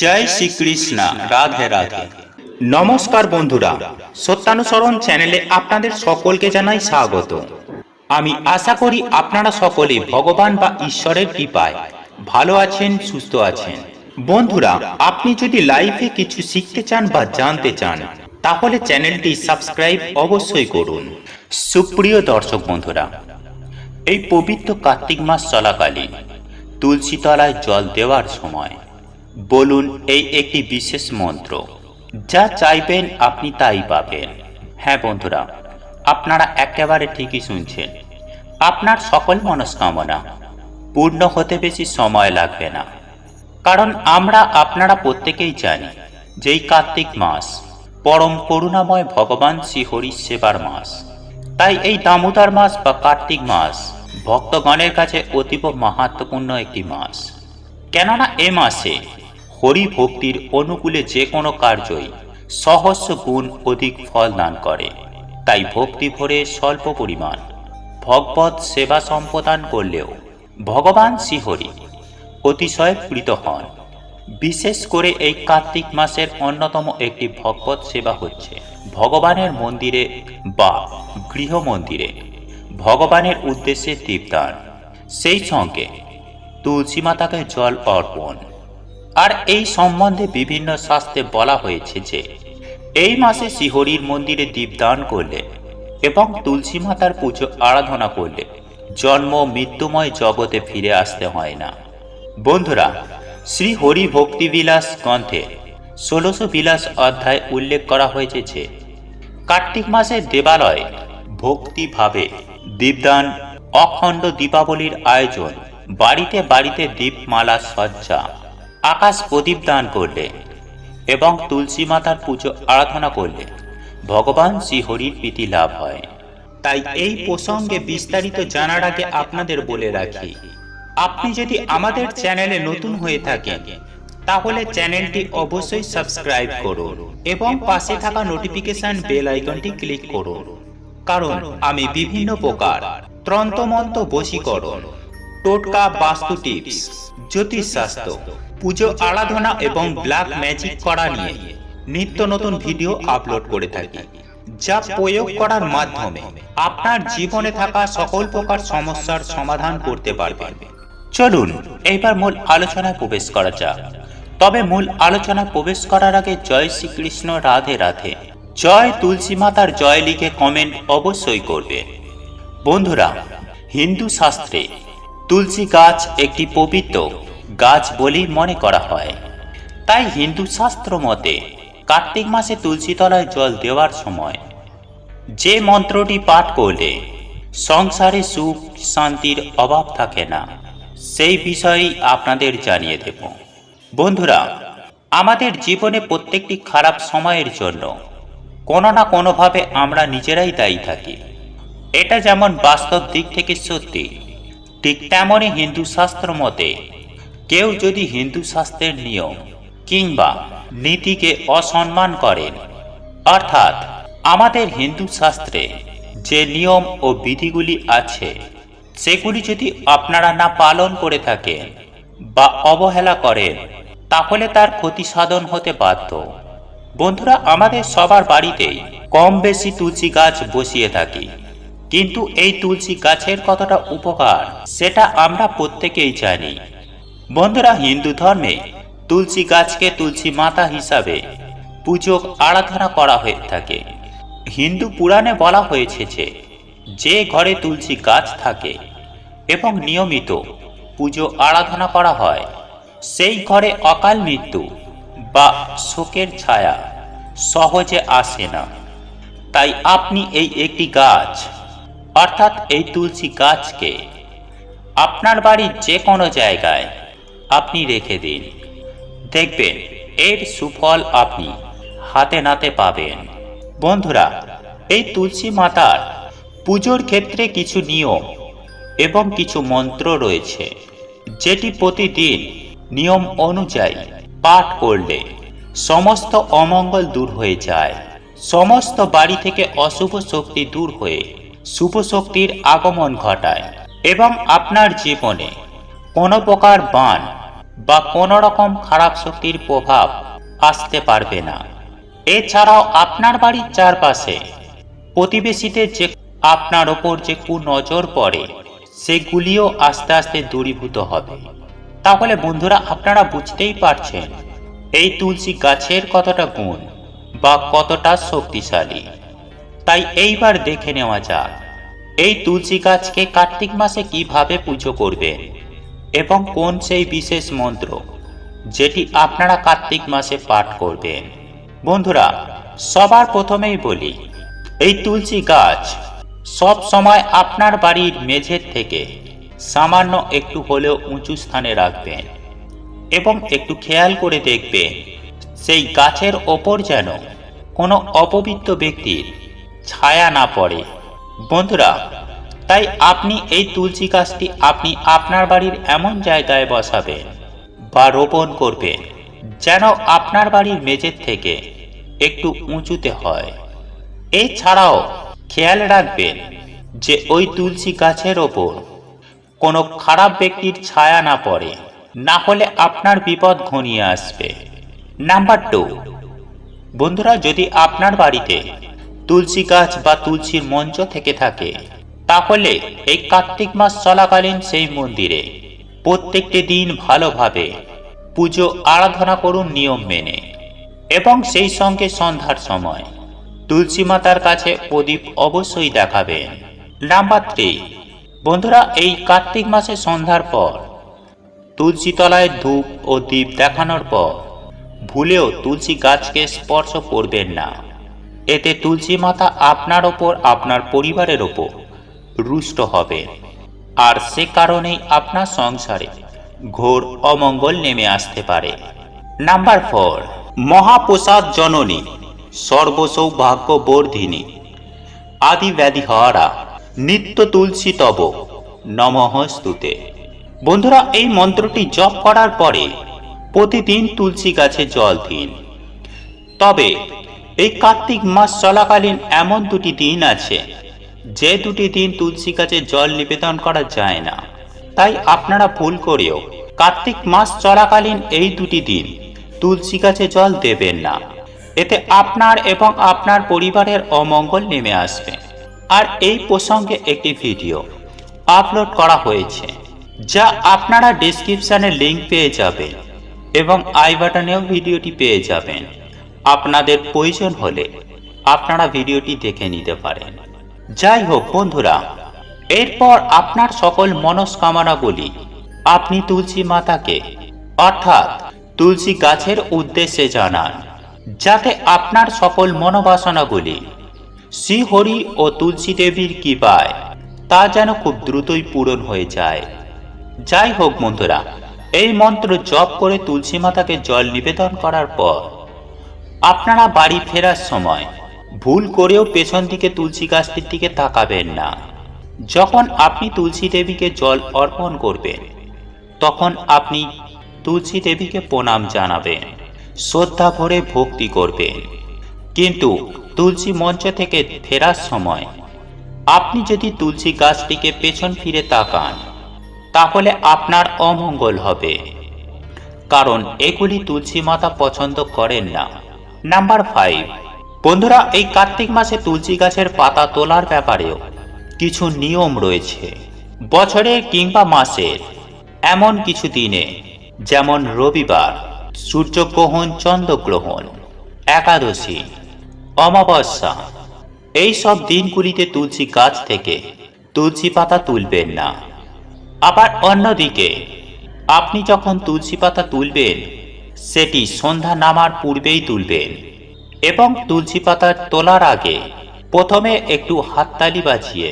জয় শ্রীকৃষ্ণ, রাধে রাধে। নমস্কার বন্ধুরা, সত্যানুসরণ চ্যানেলে আপনাদের সকলকে জানাই স্বাগত। আমি আশা করি আপনারা সকলে ভগবান বা ঈশ্বরের কৃপায় ভালো আছেন, সুস্থ আছেন। বন্ধুরা, আপনি যদি লাইফে কিছু শিখতে চান বা জানতে চান, তাহলে চ্যানেলটি সাবস্ক্রাইব অবশ্যই করুন। সুপ্রিয় দর্শক বন্ধুরা, এই পবিত্র কার্তিক মাস চলাকালীন তুলসী তলায় জল দেওয়ার সময় বলুন, এই একটি বিশেষ মন্ত্র। যা চাইবেন আপনি তাই পাবেন। হ্যাঁ বন্ধুরা, আপনারা একেবারে ঠিকই শুনছেন। আপনার সকল মনস্কামনা পূর্ণ হতে বেশি সময় লাগবে না। কারণ আমরা আপনারা প্রত্যেকেই জানি যে এই কার্তিক মাস পরম করুণাময় ভগবান শ্রীহরির সেবার মাস। তাই এই দামোদর মাস বা কার্তিক মাস ভক্তগণের কাছে অতীব মাহাত্মপূর্ণ একটি মাস। কেননা এ মাসে হরি ভক্তির অনুকূলে যে কোনো কার্যই সহস্র গুণ অধিক ফল দান করে। তাই ভক্তি ভরে স্বল্প পরিমাণ ভগবত সেবা সম্প্রদান করলেও ভগবান শ্রীহরি অতিশয় প্রীত হন। বিশেষ করে এই কার্তিক মাসের অন্যতম একটি ভগবত সেবা হচ্ছে ভগবানের মন্দিরে বা গৃহ মন্দিরে ভগবানের উদ্দেশ্যে দীপদান। সেই সঙ্গে তুলসী মাতাকে জল অর্পণ। আর এই সম্বন্ধে বিভিন্ন শাস্ত্রে বলা হয়েছে যে, এই মাসে শ্রীহরির মন্দিরে দীপদান করলে এবং তুলসী মাতার পুজো আরাধনা করলে জন্ম মৃত্যুময় জগতে ফিরে আসতে হয় না। বন্ধুরা শ্রী হরি ভক্তি বিলাস গ্রন্থে ষোলশো বিলাস অধ্যায় উল্লেখ করা হয়েছে যে, কার্তিক মাসে দেবালয় ভক্তিভাবে দীপদান, অখণ্ড দীপাবলির আয়োজন, বাড়িতে বাড়িতে দীপমালা সজ্জা আকাশ প্রদীপ দান করলে এবং তুলসী মাতার পুজো আরাধনা করলে ভগবান শ্রীহরির প্রীতি লাভ হয়। তাই এই প্রসঙ্গে বিস্তারিত জানার আগে আপনাদের বলে রাখি, আপনি যদি আমাদের চ্যানেলে নতুন হয়ে থাকেন, তাহলে চ্যানেলটি অবশ্যই সাবস্ক্রাইব করুন এবং পাশে থাকা নোটিফিকেশন বেল আইকনটি ক্লিক করুন, কারণ আমি বিভিন্ন প্রকার ত্রন্তমন্ত বশীকরণ, টোটকা বাস্তু টিপস জ্যোতিষ শাস্ত্র পুজো আরাধনা এবং ব্ল্যাক ম্যাজিক করা নিয়ে নিত্য নতুন ভিডিও আপলোড করে থাকি যা প্রয়োগ করার মাধ্যমে আপনার জীবনে থাকা সকল প্রকার সমস্যার সমাধান করতে পারবেন। চলুন এইবার মূল আলোচনায় প্রবেশ করা যাক। তবে মূল আলোচনায় প্রবেশ করার আগে জয় শ্রীকৃষ্ণ রাধে রাধে। জয় তুলসী মাতার জয় লিখে কমেন্ট অবশ্যই করবে বন্ধুরা হিন্দু শাস্ত্রে তুলসী গাছ একটি পবিত্র গাছ বলেই মনে করা হয়। তাই হিন্দু শাস্ত্র মতে, কার্তিক মাসে তুলসী তলায় জল দেওয়ার সময়, যে মন্ত্রটি পাঠ করলে সংসারে সুখ, শান্তির অভাব থাকে না, সেই বিষয়েই আপনাদের জানিয়ে দেব। বন্ধুরা, আমাদের জীবনে প্রত্যেকটি খারাপ সময়ের জন্য কোনো না কোনোভাবে আমরা নিজেরাই দায়ী থাকি। এটা যেমন বাস্তব দিক থেকে সত্যি, ঠিক তেমনই হিন্দু শাস্ত্র মতে কেউ যদি হিন্দু শাস্ত্রের নিয়ম কিংবা নীতিকে অসম্মান করেন অর্থাৎ আমাদের হিন্দু শাস্ত্রে যে নিয়ম ও বিধিগুলি আছে, সেগুলি যদি আপনারা না পালন করে থাকেন বা অবহেলা করেন, তাহলে তার ক্ষতি সাধন হতে বাধ্য। বন্ধুরা, আমাদের সবার বাড়িতেই কম বেশি তুলসী গাছ বসিয়ে থাকি, কিন্তু এই তুলসী গাছের কতটা উপকার, সেটা আমরা প্রত্যেকেই জানি। বন্ধুরা হিন্দু ধর্মে তুলসী গাছকে তুলসী মাতা হিসাবে পুজো আরাধনা করা হয়ে থাকে। হিন্দু পুরাণে বলা হয়েছে যে যে ঘরে তুলসী গাছ থাকে এবং নিয়মিত পুজো আরাধনা করা হয়, সেই ঘরে অকাল মৃত্যু বা শোকের ছায়া সহজে আসে না। তাই আপনি এই একটি গাছ, অর্থাৎ এই তুলসী গাছকে আপনার বাড়ির যে কোনো জায়গায় আপনি রেখে দিন। দেখবেন, এর সুফল আপনি হাতে নাতে পাবেন। বন্ধুরা, এই তুলসী মাতার পুজোর ক্ষেত্রে কিছু নিয়ম এবং কিছু মন্ত্র রয়েছে, যেটি প্রতিদিন নিয়ম অনুযায়ী পাঠ করলে সমস্ত অমঙ্গল দূর হয়ে যায়। সমস্ত বাড়ি থেকে অশুভ শক্তি দূর হয়ে শুভ শক্তির আগমন ঘটায় এবং আপনার জীবনে কোনো প্রকার বান বা কোনো রকম খারাপ শক্তির প্রভাব আসতে পারবে না। এছাড়াও আপনার বাড়ির চারপাশে প্রতিবেশীদের যে আপনার ওপর যে কুনজর পড়ে, সেগুলিও আস্তে আস্তে দূরীভূত হবে। তাহলে বন্ধুরা, আপনারা বুঝতেই পারছেন এই তুলসী গাছের কতটা গুণ বা কতটা শক্তিশালী। তাই এইবার দেখে নেওয়া যাক, এই তুলসী গাছকে কার্তিক মাসে কীভাবে পুজো করবেন? এবং কোন সেই বিশেষ মন্ত্র যেটি আপনারা কার্তিক মাসে পাঠ করবেন? বন্ধুরা, সবার প্রথমেই বলি, এই তুলসী গাছ সব সময় আপনার বাড়ির মেঝের থেকে সামান্য একটু হলেও উঁচু স্থানে রাখবেন এবং একটু খেয়াল করে দেখবেন, সেই গাছের ওপর যেন কোনো অপবিত্র ব্যক্তির ছায়া না পড়ে। বন্ধুরা তাই আপনি এই তুলসী গাছটি আপনি আপনার বাড়ির এমন জায়গায় বসাবেন বা রোপণ করবেন যেন আপনার বাড়ির মেঝের থেকে একটু উঁচুতে হয়। এছাড়াও খেয়াল রাখবেন যে ওই তুলসী গাছের ওপর কোনো খারাপ ব্যক্তির ছায়া না পড়ে, না হলে আপনার বিপদ ঘনিয়ে আসবে। নাম্বার টু, বন্ধুরা, যদি আপনার বাড়িতে তুলসী গাছ বা তুলসীর মঞ্চ থেকে থাকে তাহলে এই কার্তিক মাস চলাকালীন সেই মন্দিরে প্রত্যেকটি দিন ভালোভাবে পুজো আরাধনা করুন নিয়ম মেনে। এবং সেই সঙ্গে সন্ধ্যার সময় তুলসী মাতার কাছে প্রদীপ অবশ্যই দেখাবেন। নাম্বার থ্রি বন্ধুরা এই কার্তিক মাসে সন্ধ্যার পর তুলসী তলায় ধূপ ও দীপ দেখানোর পর ভুলেও তুলসী গাছকে স্পর্শ করবেন না। এতে তুলসী মাতা আপনার ওপর, আপনার পরিবারের ওপর রুষ্ট হবে। আর সে কারণেই আপনার সংসারে ঘোর অমঙ্গল নেমে আসতে পারে। নাম্বার ফোর, মহাপ্রসাদ জননী সর্বসৌভাগ্য বর্ধিনী আদি ব্যাধি হরা নিত্য তুলসী তব নমঃস্তুতে বন্ধুরা, এই মন্ত্রটি জপ করার পরে প্রতিদিন তুলসী গাছে জল দিন। তবে এই কার্তিক মাস চলাকালীন এমন দুটি দিন আছে যে দুটি দিন তুলসী গাছে জল নিবেদন করা যায় না, তাই আপনারা ভুল করেও কার্তিক মাস চলাকালীন এই দুটি দিন তুলসী গাছে জল দেবেন না। এতে আপনার এবং আপনার পরিবারের অমঙ্গল নেমে আসবে। আর এই প্রসঙ্গে একটি ভিডিও আপলোড করা হয়েছে, যা আপনারা ডিসক্রিপশনে লিংক পেয়ে যাবেন এবং আই বাটনেও ভিডিওটি পেয়ে যাবেন। আপনাদের প্রয়োজন হলে আপনারা ভিডিওটি দেখে নিতে পারেন। যাই হোক বন্ধুরা, এরপর আপনার সকল মনস্কামনাগুলি আপনি তুলসী মাতাকে, অর্থাৎ তুলসী গাছের উদ্দেশ্যে জানান, যাতে আপনার সকল মনোবাসনাগুলি শ্রীহরি ও তুলসী দেবীর কৃপায় তা যেন খুব দ্রুতই পূরণ হয়ে যায়। যাই হোক বন্ধুরা, এই মন্ত্র জপ করে তুলসী মাতাকে জল নিবেদন করার পর আপনারা বাড়ি ফেরার সময় ভুল করেও পেছন থেকে তুলসী গাছটির দিকে তাকাবেন না। যখন আপনি তুলসী দেবীকে জল অর্পণ করবেন, তখন আপনি তুলসী দেবীকে প্রণাম জানাবেন, শ্রদ্ধা ভরে ভক্তি করবেন। কিন্তু তুলসী মঞ্চ থেকে ফেরার সময় আপনি যদি তুলসী গাছটিকে পেছন ফিরে তাকান, তাহলে আপনার অমঙ্গল হবে। কারণ এগুলি তুলসী মাতা পছন্দ করেন না। নাম্বার ফাইভ বন্ধুরা, এই কার্তিক মাসে তুলসী গাছের পাতা তোলার ব্যাপারেও কিছু নিয়ম রয়েছে। বছরের কিংবা মাসের এমন কিছু দিনে, যেমন রবিবার, সূর্যগ্রহণ, চন্দ্রগ্রহণ, একাদশী, অমাবস্যা, এই সব দিনগুলিতে তুলসী গাছ থেকে তুলসী পাতা তুলবেন না। আবার অন্যদিকে, আপনি যখন তুলসী পাতা তুলবেন, সেটি সন্ধ্যা নামার পূর্বেই তুলবেন। এবং তুলসী পাতা তোলার আগে প্রথমে একটু হাততালি বাজিয়ে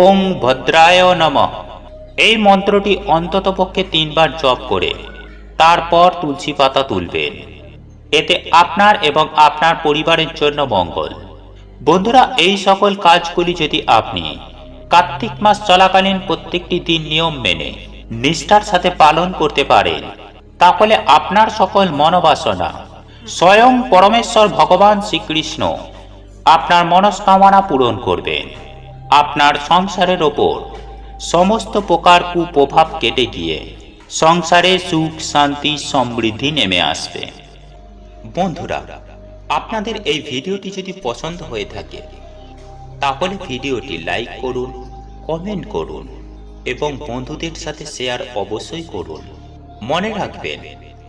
ওং ভদ্রায় নমঃ। এই মন্ত্রটি অন্ততপক্ষে তিনবার জপ করে, তারপর তুলসী পাতা তুলবেন। এতে আপনার এবং আপনার পরিবারের জন্য মঙ্গল। বন্ধুরা, এই সকল কাজগুলি যদি আপনি কার্তিক মাস চলাকালীন প্রত্যেকটি দিন নিয়ম মেনে নিষ্ঠার সাথে পালন করতে পারেন, তাহলে আপনার সকল মনোবাসনা স্বয়ং পরমেশ্বর ভগবান শ্রীকৃষ্ণ আপনার মনস্কামনা পূরণ করবেন। আপনার সংসারের ওপর সমস্ত প্রকার কুপ্রভাব কেটে গিয়ে সংসারে সুখ, শান্তি, সমৃদ্ধি নেমে আসবে। বন্ধুরা, আপনাদের এই ভিডিওটি যদি পছন্দ হয়ে থাকে, তাহলে ভিডিওটি লাইক করুন, কমেন্ট করুন এবং বন্ধুদের সাথে শেয়ার অবশ্যই করুন। মনে রাখবেন